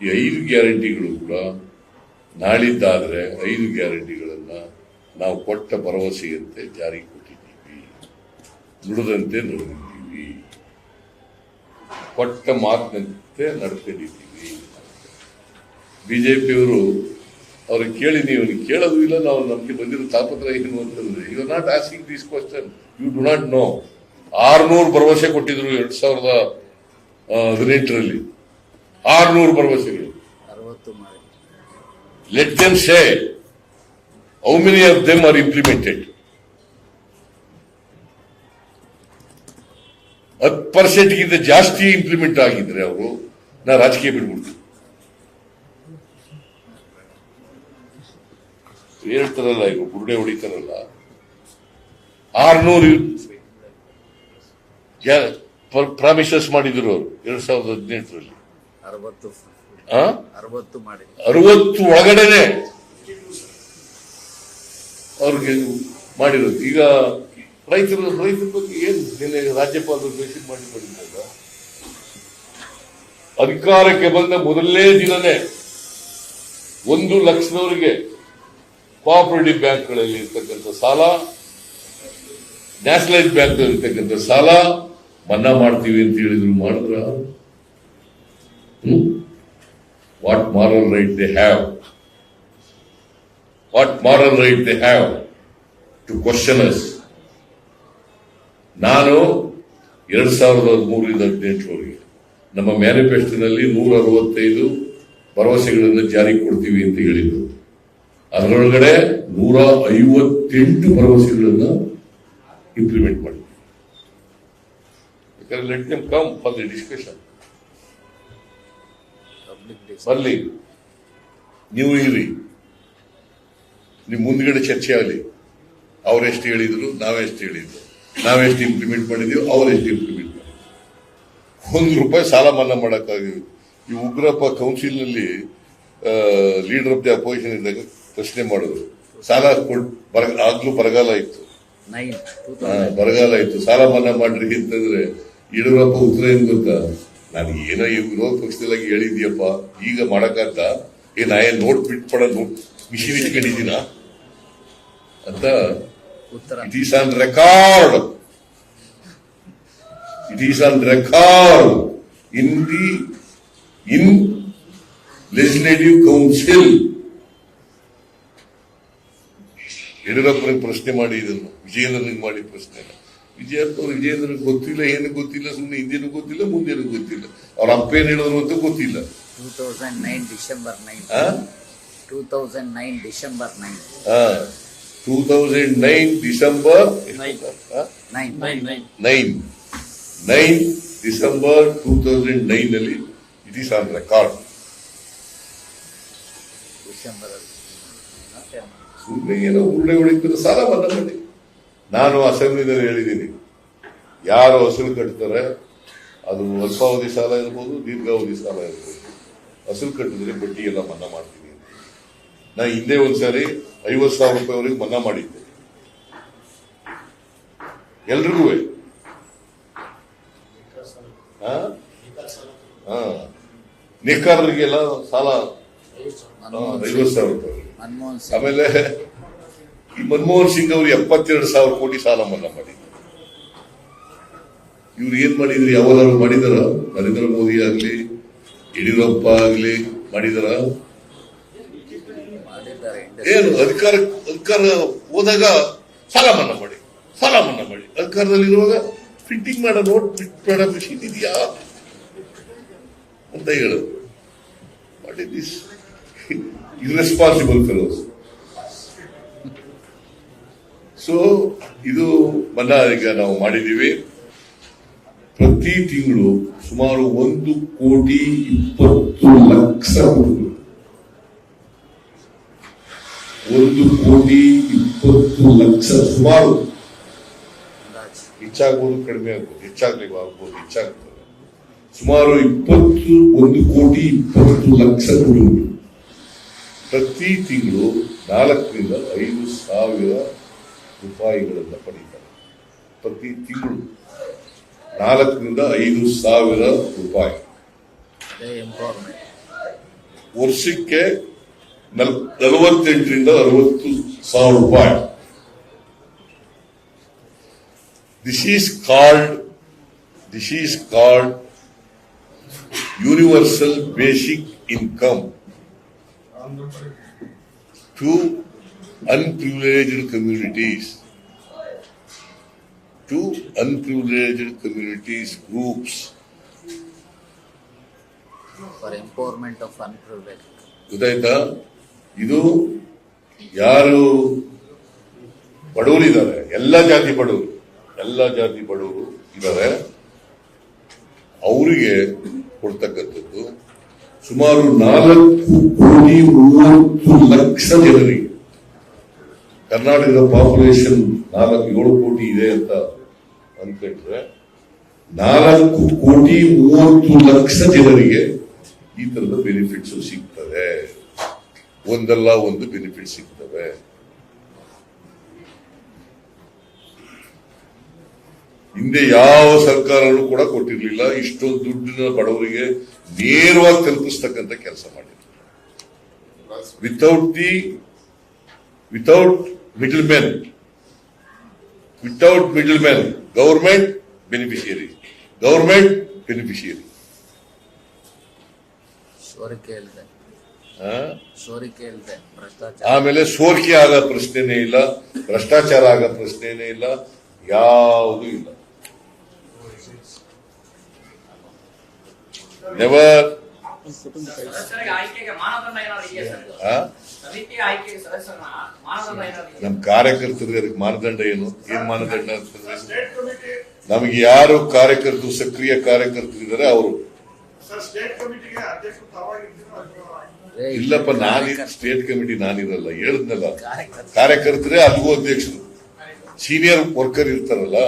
ಈ ಐದು ಗ್ಯಾರಂಟಿಗಳು ಕೂಡ ನಾಳಿದ್ದಾದರೆ ಐದು ಗ್ಯಾರಂಟಿಗಳನ್ನ ನಾವು ಕೊಟ್ಟ ಭರವಸೆಯಂತೆ ಜಾರಿಗೆ ಕೊಟ್ಟಿದ್ದೀವಿ. ನುಡಿದಂತೆ ನಡೆದಿದ್ದೀವಿ. ಕೊಟ್ಟ ಮಾತಿನಂತೆ ನಡ್ಕೊಂಡಿದ್ದೀವಿ. ಬಿಜೆಪಿಯವರು ಅವ್ರಿಗೆ ಕೇಳಿ, ನೀವು ಕೇಳೋದು ಇಲ್ಲ, ನಾವು ನಮಗೆ ಬಂದಿರೋ ತಾಪತ್ರ ಏನು ಅಂತಂದ್ರೆ you are not asking this question you do not know ಆರ್ನೂರು ಭರವಸೆ ಕೊಟ್ಟಿದ್ರು ಎರಡ್ ಸಾವಿರದ ಹದಿನೆಂಟರಲ್ಲಿ. ಆರ್ನೂರು ಭರವಸೆಗಳು let them say how many of them are implemented ಹತ್ತು ಪರ್ಸೆಂಟ್ಗಿಂತ ಜಾಸ್ತಿ ಇಂಪ್ಲಿಮೆಂಟ್ ಆಗಿದ್ರೆ ಅವರು ನಾ ರಾಜಕೀಯ ಬಿಡ್ಬಿಡ್ತೀನಿ. ಹೇಳ್ತಾರಲ್ಲ ಈಗ ಬುರುಡೆ ಹೊಡಿತಾರಲ್ಲ. ಆರ್ನೂರು ಪ್ರಾಮಿಸಸ್ ಮಾಡಿದ್ರು ಅವರು ಎರಡ್ ಸಾವಿರದ ಹದಿನೆಂಟರಲ್ಲಿ. ಅರವತ್ತು. ಒಳಗಡೆನೆ ಅವ್ರಿಗೆ ಮಾಡಿರೋದು. ಈಗ ರೈತರ ರೈತರ ಬಗ್ಗೆ ಏನು ನಿನ್ನೆ ರಾಜ್ಯಪಾಲರು ಮೆಸೇಜ್ ಮಾಡಿ ಅಧಿಕಾರಕ್ಕೆ ಬಂದ ಮೊದಲನೇ ದಿನನೇ ಒಂದು ಲಕ್ಷದವರಿಗೆ ಕೋಆಪರೇಟಿವ್ ಬ್ಯಾಂಕ್ಗಳಲ್ಲಿ ಇರ್ತಕ್ಕಂಥ ಸಾಲ ನ್ಯಾಷನಲೈಸ್ ಬ್ಯಾಂಕ್ ಇರ್ತಕ್ಕಂಥ ಸಾಲ ಮನ್ನಾ ಮಾಡ್ತೀವಿ ಅಂತ ಹೇಳಿದ್ರು. ಮಾಡಿದ್ರ? What moral right they have what moral right they have to question us ನಾನು ಎರಡ್ ಸಾವಿರದ ಹದಿಮೂರರಿಂದ ಹದಿನೆಂಟರವರೆಗೆ ನಮ್ಮ ಮ್ಯಾನಿಫೆಸ್ಟೋನಲ್ಲಿ ನೂರ ಅರವತ್ತೈದು ಭರವಸೆಗಳನ್ನು ಜಾರಿಗೆ ಕೊಡ್ತೀವಿ ಅಂತ ಹೇಳಿದ್ರು. ಅದರೊಳಗಡೆ ನೂರ ಐವತ್ತೆಂಟು ಭರವಸೆಗಳನ್ನು ಇಂಪ್ಲಿಮೆಂಟ್ ಮಾಡಿದ್ವಿ. Let come for the discussion ಬರ್ಲಿ. ನೀವು ಇರಿ ನಿಮ್ ಮುಂದ್ಗಡೆ ಚರ್ಚೆ ಆಗಲಿ. ಅವರೆಷ್ಟು ಹೇಳಿದ್ರು ನಾವೆಷ್ಟು ಹೇಳಿದ್ರು ನಾವೆಷ್ಟು ಇಂಪ್ಲಿಮೆಂಟ್ ಮಾಡಿದೀವಿ ಅವರೆಷ್ಟು ಇಂಪ್ಲಿಮೆಂಟ್ ಮಾಡಿದ್ವಿ. ಒಂದು ರೂಪಾಯಿ ಸಾಲ ಮನ್ನಾ ಮಾಡಕ್ಕಾಗಿಲ್ಲ ಈ ಉಗ್ರಪ್ಪ ಕೌನ್ಸಿಲ್ನಲ್ಲಿ ಲೀಡರ್ ಆಫ್ ದಿ ಅಪೋಸಿಷನ್ ಇದ್ದಾಗ ಪ್ರಶ್ನೆ ಮಾಡಿದ್ರು. ಸಾಲ ಕೊಡ್ ಬರ ಆಗ್ಲೂ ಬರಗಾಲ ಇತ್ತು. ಬರಗಾಲ ಇತ್ತು. ಸಾಲ ಮನ್ನಾ ಮಾಡ್ರಿ ಅಂತಂದ್ರೆ ಯಡಿಯೂರಪ್ಪ ಉತ್ತರ ಏನ್ ಗೊತ್ತಾ? ನಾನು ಏನೋ ಈ ವಿರೋಧ ಪಕ್ಷದಲ್ಲಾಗಿ ಹೇಳಿದ್ಯಪ್ಪ ಈಗ ಮಾಡಕ್ಕಂತ ಏ ನಾ ಏನ್ ನೋಟ್ ಬಿಟ್ಪಡ ಮಿಷಿನ್ ಇಟ್ಕೊಂಡಿದ್ದೀನ ಅಂತ it is on record. It is on record. In the in legislative council. ಯಡಿಯೂರಪ್ಪನಿಗೆ ಪ್ರಶ್ನೆ ಮಾಡಿ ಇದನ್ನು. ವಿಜಯೇಂದ್ರನಿಗೆ ಮಾಡಿ ಪ್ರಶ್ನೆ. ವಿಜಯಪ್ಪ ವಿಜಯೇಂದ್ರ ಗೊತ್ತಿಲ್ಲ ಏನು ಗೊತ್ತಿಲ್ಲ ಸುಮ್ಮನೆ ಹಿಂದೇನು ಗೊತ್ತಿಲ್ಲ ಮುಂದೇನು ಗೊತ್ತಿಲ್ಲ. ಅವ್ರ ಅಪ್ಪ ಏನು ಹೇಳಿದ್ರು ಅಂತ ಗೊತ್ತಿಲ್ಲ. Two thousand nine December nine? Two thousand nine December nine two thousand nine December nine nine nine nine December two thousand nine ಅಲ್ಲಿ ಇಟ್ ಈಸ್ ಆನ್ ರೆಕಾರ್ಡ್ ಸುಮ್ಮನೆ ಏನೋ ಉರುಳೆ ಹೊಡಿತಾರೆ ಸಾಲ ಮನ್ನಾ ಮಾಡಿ ನಾನು ಅಸೆಂಬ್ಲಿನಲ್ಲಿ ಹೇಳಿದ್ದೀನಿ. ಯಾರು ಹಸಿರು ಕಟ್ತಾರೆ ಅದು ಅಲ್ಪಾವಧಿ ಸಾಲ ಇರ್ಬೋದು ದೀರ್ಘಾವಧಿ ಸಾಲ ಇರ್ಬೋದು. ಹಸಿರು ಕಟ್ಟಿದ್ರೆ ಬಡ್ಡಿ ಎಲ್ಲ ಮನ್ನಾ ಮಾಡ್ತೀನಿ. ನಾ ಹಿಂದೆ ಒಂದ್ಸಾರಿ ಐವತ್ತು ಸಾವಿರ ರೂಪಾಯಿವರೆಗೆ ಮನ್ನಾ ಮಾಡಿದ್ದೆ. ಎಲ್ರಿಗೂ? ನಿಖಾರರಿಗೆಲ್ಲ ಸಾಲ. ಐವತ್ತು ಸಾವಿರ ರೂಪಾಯಿ. ಆಮೇಲೆ ಮನಮೋಹನ್ ಸಿಂಗ್ ಅವರು ಎಪ್ಪತ್ತೆರಡು ಸಾವಿರ ಕೋಟಿ ಸಾಲ ಮನ್ನಾ ಮಾಡಿದ್ರು. ಇವ್ರು ಏನ್ ಮಾಡಿದ್ರು? ಯಾವಾಗಾರು ಮಾಡಿದಾರ? ನರೇಂದ್ರ ಮೋದಿ ಆಗ್ಲಿ ಯಡಿಯೂರಪ್ಪ ಆಗ್ಲಿ ಮಾಡಿದಾರ? ಏನು? ಅಧಿಕಾರ ಅಧಿಕಾರ ಹೋದಾಗ ಸಾಲ ಮನ್ನಾ ಮಾಡಿ. ಸಾಲ ಮನ್ನಾ ಮಾಡಿ. ಅಧಿಕಾರದಲ್ಲಿರುವಾಗ ಪ್ರಿಂಟಿಂಗ್ ಮಾಡೋ ನೋಟ್ ಪ್ರಿಂಟ್ ಮಾಡೋ ಮಿಷಿನ್ ಇದೆಯಾ? ಅಂತ ಹೇಳೋದು what is this irresponsible fellows so ಇದು ಮನ್ನಾ ಈಗ ನಾವು ಮಾಡಿದ್ದೀವಿ. ಪ್ರತಿ ತಿಂಗಳು ಸುಮಾರು ಒಂದು ಕೋಟಿ ಇಪ್ಪತ್ತು ಲಕ್ಷ ಹುಡುಗರು ಒಂದು ಕೋಟಿ ಇಪ್ಪತ್ತು ಲಕ್ಷ ಸುಮಾರು. ಹೆಚ್ಚಾಗ್ಬೋದು, ಕಡಿಮೆ ಆಗ್ಬೋದು. ಹೆಚ್ಚಾಗ್ಲಿ, ಆಗ್ಬೋದು ಹೆಚ್ಚಾಗ್ತದೆ ಸುಮಾರು ಇಪ್ಪತ್ತು, ಒಂದು ಕೋಟಿ ಇಪ್ಪತ್ತು ಲಕ್ಷ ಹುಡುಗರು ಪ್ರತಿ ತಿಂಗಳು ನಾಲ್ಕರಿಂದ ಐದು ಸಾವಿರ ರೂಪಾಯಿಗಳನ್ನು ಪಡೀತಾರೆ. ಪ್ರತಿ ತಿಂಗಳು ನಾಲ್ಕರಿಂದ ಐದು ಸಾವಿರ ರೂಪಾಯಿ. ಅದೇ ಎಂಪವರ್ಮೆಂಟ್ ವರ್ಷಕ್ಕೆ ನಲ್- ನಲವತ್ತೆಂಟರಿಂದ ಅರವತ್ತು ಸಾವಿರ ರೂಪಾಯಿ. This is called this is called universal basic income to unprivileged communities, to unprivileged communities groups. for empowerment of unprivileged ಗೊತ್ತಾಯ್ತಾ ಇದು ಯಾರು ಬಡವರಿದ್ದಾರೆ ಎಲ್ಲ ಜಾತಿ ಬಡವರು ಎಲ್ಲ ಜಾತಿ ಬಡವರು ಇದ್ದಾರೆ ಅವರಿಗೆ ಕೊಡ್ತಕ್ಕಂಥದ್ದು ಸುಮಾರು ನಾಲ್ಕು ಕೋಟಿ ಮೂವತ್ತು ಲಕ್ಷ ಜನರಿಗೆ ಕರ್ನಾಟಕದ ಪಾಪ್ಯುಲೇಷನ್ ನಾಲ್ಕು ಏಳು ಕೋಟಿ ಇದೆ ಅಂತ ಅಂದ್ಕೊಂಡ್ರೆ ನಾಲ್ಕು ಕೋಟಿ ಮೂವತ್ತು ಲಕ್ಷ ಜನರಿಗೆ ಈ ತರದ ಬೆನಿಫಿಟ್ಸ್ ಸಿಗ್ತವೆ ಒಂದಲ್ಲ ಒಂದು ಬೆನಿಫಿಟ್ ಸಿಗ್ತವೆ. ಹಿಂದೆ ಯಾವ ಸರ್ಕಾರನೂ ಕೂಡ ಕೊಟ್ಟಿರ್ಲಿಲ್ಲ. ಇಷ್ಟೊಂದು ದುಡ್ಡಿನ ಬಡವರಿಗೆ ನೇರವಾಗಿ ತಲುಪಿಸ್ತಕ್ಕಂಥ ಕೆಲಸ ಮಾಡಿದ್ರು. Without the without middle man without middle man government beneficiary government beneficiary ಸೋರಿಕೆ ಇಲ್ಲದೆ ಸೋರಿಕೆ ಇಲ್ಲದೆ ಭ್ರಷ್ಟಾಚಾರ ಆಮೇಲೆ ಸೋರಿಕೆ ಆಗೋ ಪ್ರಶ್ನೆನೇ ಇಲ್ಲ ಭ್ರಷ್ಟಾಚಾರ ಆಗೋ ಪ್ರಶ್ನೆನೇ ಇಲ್ಲ ಯಾವುದೂ ಇಲ್ಲ ನೆವರ್ ನಮ್ಮ ಕಾರ್ಯಕರ್ತರಿಗೆ ಅದಕ್ಕೆ ಮಾನದಂಡ ಏನು? ಏನ್ ಮಾನದಂಡ ಅಂತಂದ್ರೆ ನಮಗೆ ಯಾರು ಕಾರ್ಯಕರ್ತರು ಸಕ್ರಿಯ ಕಾರ್ಯಕರ್ತರು ಇದ್ದಾರೆ ಅವರು. ಇಲ್ಲಪ್ಪ ನಾನು ಸ್ಟೇಟ್ ಕಮಿಟಿ ನಾನಿರಲ್ಲ. ಹೇಳಿದ್ನಲ್ಲ. ಕಾರ್ಯಕರ್ತ ಕಾರ್ಯಕರ್ತರೇ ಅಲ್ಲಿಗೂ ಅಧ್ಯಕ್ಷರು. ಸೀನಿಯರ್ ವರ್ಕರ್ ಇರ್ತಾರಲ್ಲ.